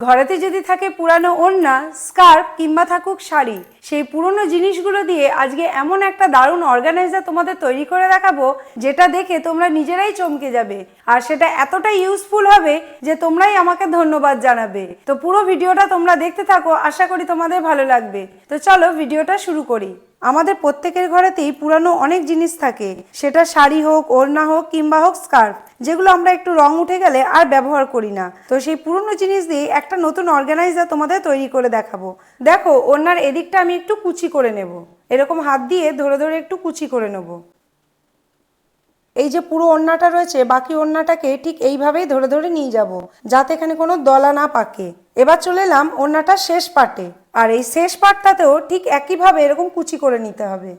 ঘরেতে যদি থাকে পুরানো ওড়না, স্কার্ফ কিংবা থাকুক শাড়ি, সেই পুরনো জিনিসগুলো দিয়ে আজকে এমন একটা দারুণ অর্গানাইজার তোমাদের তৈরি করে দেখাবো, যেটা দেখে তোমরা নিজেরাই চমকে যাবে। আর সেটা এতটা ইউজফুল হবে যে তোমরাই আমাকে ধন্যবাদ জানাবে। তো পুরো ভিডিওটা তোমরা দেখতে থাকো, আশা করি তোমাদের ভালো লাগবে। তো চলো ভিডিওটা শুরু করি। আমাদের প্রত্যেকের ঘরেতেই পুরানো অনেক জিনিস থাকে। সেটা শাড়ি হোক, ওড়না হোক কিংবা হোক স্কার্ফ, যেগুলো আমরা একটু রং উঠে গেলে আর ব্যবহার করি না। তো সেই পুরনো জিনিস দিয়ে একটা নতুন অর্গানাইজার তোমাদের তৈরি করে দেখাবো। দেখো, ওড়নার এদিকটা আমি একটু কুচি করে নেব। এরকম হাত দিয়ে ধরে ধরে একটু কুচি করে নেব। এই যে পুরো ওড়নাটা রয়েছে, বাকি ওড়নাটাকে ঠিক এইভাবেই ধরে ধরে নিয়ে যাব, যাতে এখানে কোনো দলা না পাকে। এবার চলে এলাম ওড়নাটার শেষ পার্টে আর এই শেষ পার্টটাতেও ঠিক একইভাবে এরকম কুচি করে নিতে হবে।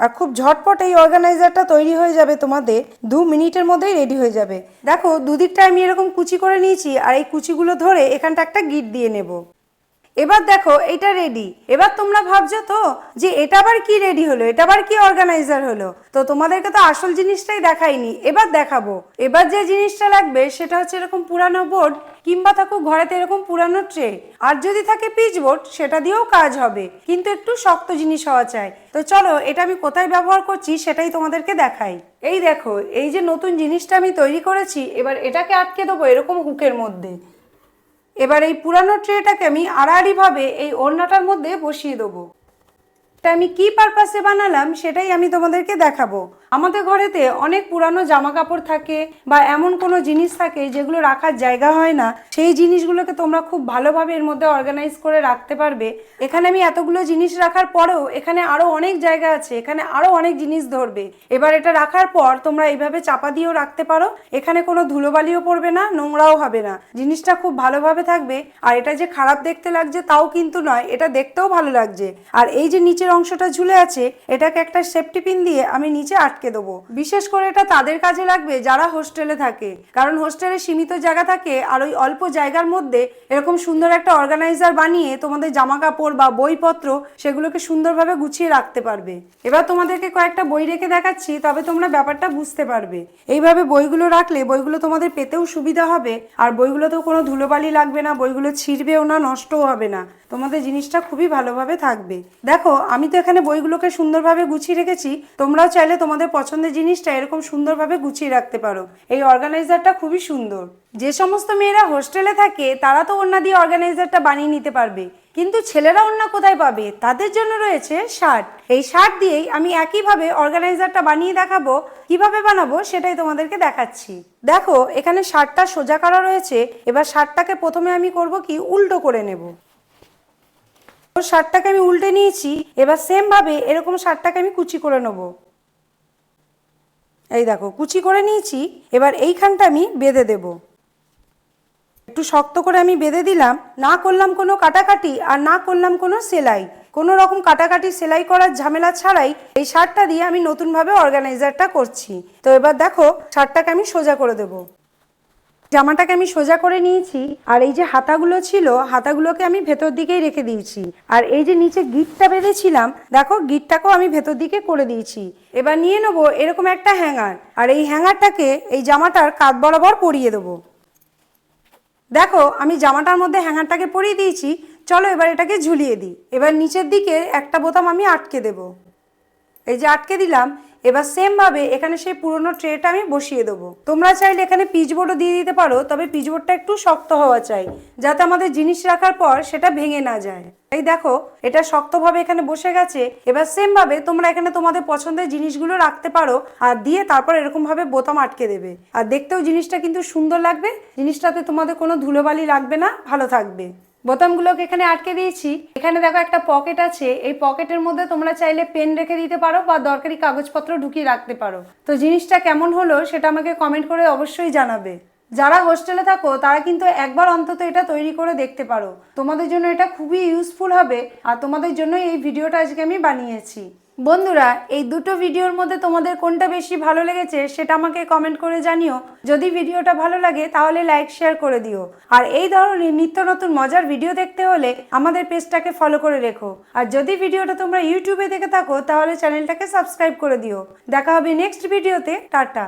আর খুব ঝটপট এই অর্গানাইজারটা তৈরি হয়ে যাবে তোমাদের, দু মিনিটের মধ্যেই রেডি হয়ে যাবে। দেখো দুদিকটা আমি এরকম কুচি করে নিয়েছি, আর এই কুচিগুলো ধরে এখানটা একটা গিট দিয়ে নেব। এবার দেখো, এটা রেডি এবার তোমরা ভাবছ তো যে এটা আবার কি রেডি হলো? এটা আবার কি অর্গানাইজার হলো? তো তোমাদেরকে তো আসল জিনিসটাই দেখাইনি। এবার দেখাবো। এবার যে জিনিসটা লাগবে, সেটা হচ্ছে এরকম পুরানো বোর্ড কিংবা থাকুক ঘরেতে এরকম পুরানো ট্রে আর যদি থাকে পিচ বোর্ড সেটা দিয়েও কাজ হবে। কিন্তু একটু শক্ত জিনিস হওয়া চাই। তো চলো, এটা আমি কোথায় ব্যবহার করছি, সেটাই তোমাদেরকে দেখাই। এই দেখো, এই যে নতুন জিনিসটা আমি তৈরি করেছি, এবার এটাকে আটকে দেবো এরকম হুকের মধ্যে। এবার এই পুরানো ট্রেটাকে আমি আড়াআড়িভাবে এই ওড়নাটার মধ্যে বসিয়ে দেবো। এটা আমি কি পারপাসে বানালাম সেটাই আমি তোমাদেরকে দেখাবো। আমাদের ঘরেতে অনেক পুরানো জামা কাপড় থাকে বা এমন কোনো জিনিস থাকে যেগুলো রাখার জায়গা হয় না, সেই জিনিসগুলোকে তোমরা খুব ভালোভাবে এর মধ্যে অর্গানাইজ করে রাখতে পারবে। এখানে আমি এতগুলো জিনিস রাখার পরেও এখানে আরও অনেক জায়গা আছে, এখানে আরও অনেক জিনিস ধরবে। এবার এটা রাখার পর তোমরা এইভাবে চাপা দিয়েও রাখতে পারো, এখানে কোনো ধুলোবালিও পড়বে না, নোংরাও হবে না। জিনিসটা খুব ভালোভাবে থাকবে, আর এটা যে খারাপ দেখতে লাগছে তাও কিন্তু নয়, এটা দেখতেও ভালো লাগছে। আর এই যে নিচের অংশটা ঝুলে আছে, এটাকে একটা সেফটি পিন দিয়ে আমি নিচে আটকে দেবো। বিশেষ করে এটা তাদের কাজে লাগবে যারা হোস্টেলে থাকে। কারণ হোস্টেলে সীমিত জায়গা থাকে আর ওই অল্প জায়গার মধ্যে এরকম সুন্দর একটা অর্গানাইজার বানিয়ে তোমাদের জামা কাপড় বা বইপত্র সেগুলোকে সুন্দরভাবে গুছিয়ে রাখতে পারবে। এবার তোমাদেরকে কয়েকটা বই রেখে দেখাচ্ছি, তবে তোমরা ব্যাপারটা বুঝতে পারবে। এইভাবে বইগুলো রাখলে বইগুলো তোমাদের পেতেও সুবিধা হবে, আর বইগুলোতেও কোনো ধুলোবালি লাগবে না, বইগুলো ছিঁড়বেও না, নষ্টও হবে না। তোমাদের জিনিসটা খুবই ভালোভাবে থাকবে। দেখো, আমি তো এখানে বইগুলোকে সুন্দরভাবে গুছিয়ে রেখেছি। তোমরাও চাইলে তোমাদের পছন্দের জিনিসটা এরকম সুন্দরভাবে গুছিয়ে রাখতে পারো। এই অর্গানাইজারটা খুবই সুন্দর। যে সমস্ত মেয়েরা হোস্টেলে থাকে, তারা তো ওড়না দিয়ে অর্গানাইজারটা বানিয়ে নিতে পারবে। কিন্তু ছেলেরা ওড়না কোথায় পাবে? তাদের জন্য রয়েছে শার্ট। এই শার্ট দিয়েই আমি একইভাবে অর্গানাইজারটা বানিয়ে দেখাবো। কীভাবে বানাবো সেটাই তোমাদেরকে দেখাচ্ছি। দেখো, এখানে শার্টটা সোজা করা রয়েছে। এবার শার্টটাকে প্রথমে আমি করব কি? উল্টো করে নেব। শার্টটাকে আমি উল্টে নিয়েছি, এবার সেম ভাবে এরকম শার্টটাকে আমি কুচি করে নেব। এই দেখো, কুচি করে নিয়েছি, এবার এইখানটা আমি বেঁধে দেব। একটু শক্ত করে আমি বেঁধে দিলাম, না করলাম কোনো কাটাকাটি আর না করলাম কোনো সেলাই। কোনো রকম কাটাকাটি সেলাই করার ঝামেলা ছাড়াই এই শার্টটা দিয়ে আমি নতুনভাবে অর্গানাইজারটা করছি। তো এবার দেখো, শার্টটাকে আমি সোজা করে দেবো। জামাটাকে আমি সোজা করে নিয়েছি, আর এই যে হাতাগুলো ছিল, হাতাগুলোকে আমি ভেতর দিকেই রেখে দিয়েছি। আর এই যে নিচে গিটটা বেঁধেছিলাম, দেখো গিটটাকেও আমি ভেতর দিকে করে দিয়েছি। এবার নিয়ে নেব এরকম একটা হ্যাঙ্গার, আর এই হ্যাঙ্গারটাকে এই জামাটার কাঁধ বরাবর পরিয়ে দেবো। দেখো, আমি জামাটার মধ্যে হ্যাঙ্গারটাকে পরিয়ে দিয়েছি, চলো এবার এটাকে ঝুলিয়ে দিই। এবার নিচের দিকে একটা বোতাম আমি আটকে দেব। এই যে আটকে দিলাম, এবার সেম ভাবে এখানে সেই পুরোনো ট্রেটা আমি বসিয়ে দেবো। তোমরা চাইলে এখানে পিচবোর্ডও দিয়ে দিতে পারো, তবে পিচবোর্ডটা একটু শক্ত হওয়া চাই, যাতে আমাদের জিনিস রাখার পর সেটা ভেঙে না যায়। এই দেখো, এটা শক্তভাবে এখানে বসে গেছে, এবার সেম ভাবে তোমরা এখানে তোমাদের পছন্দের জিনিসগুলো রাখতে পারো, আর দিয়ে তারপর এরকম ভাবে বোতাম আটকে দেবে। আর দেখতেও জিনিসটা কিন্তু সুন্দর লাগবে, জিনিসটাতে তোমাদের কোনো ধুলোবালি লাগবে না, ভালো থাকবে। বোতামগুলোকে এখানে আটকে দিয়েছি। এখানে দেখো একটা পকেট আছে। এই পকেটের মধ্যে তোমরা চাইলে পেন রেখে দিতে পারো বা দরকারি কাগজপত্র ঢুকিয়ে রাখতে পারো। তো জিনিসটা কেমন হলো সেটা আমাকে কমেন্ট করে অবশ্যই জানাবে। যারা হোস্টেলে থাকো, তারা কিন্তু একবার অন্তত এটা তৈরি করে দেখতে পারো। তোমাদের জন্য এটা খুবই ইউজফুল হবে। আর তোমাদের জন্য এই ভিডিওটা আজকে আমি বানিয়েছি। বন্ধুরা, এই দুটো ভিডিওর মধ্যে তোমাদের কোনটা বেশি ভালো লেগেছে সেটা আমাকে কমেন্ট করে জানিও। যদি ভিডিওটা ভালো লাগে, তাহলে লাইক শেয়ার করে দিও। আর এই ধরনের নিত্য নতুন মজার ভিডিও দেখতে হলে আমাদের পেজটাকে ফলো করে রেখো। আর যদি ভিডিওটা তোমরা ইউটিউবে দেখে থাকো, তাহলে চ্যানেলটাকে সাবস্ক্রাইব করে দিও। দেখা হবে নেক্সট ভিডিওতে টাটা।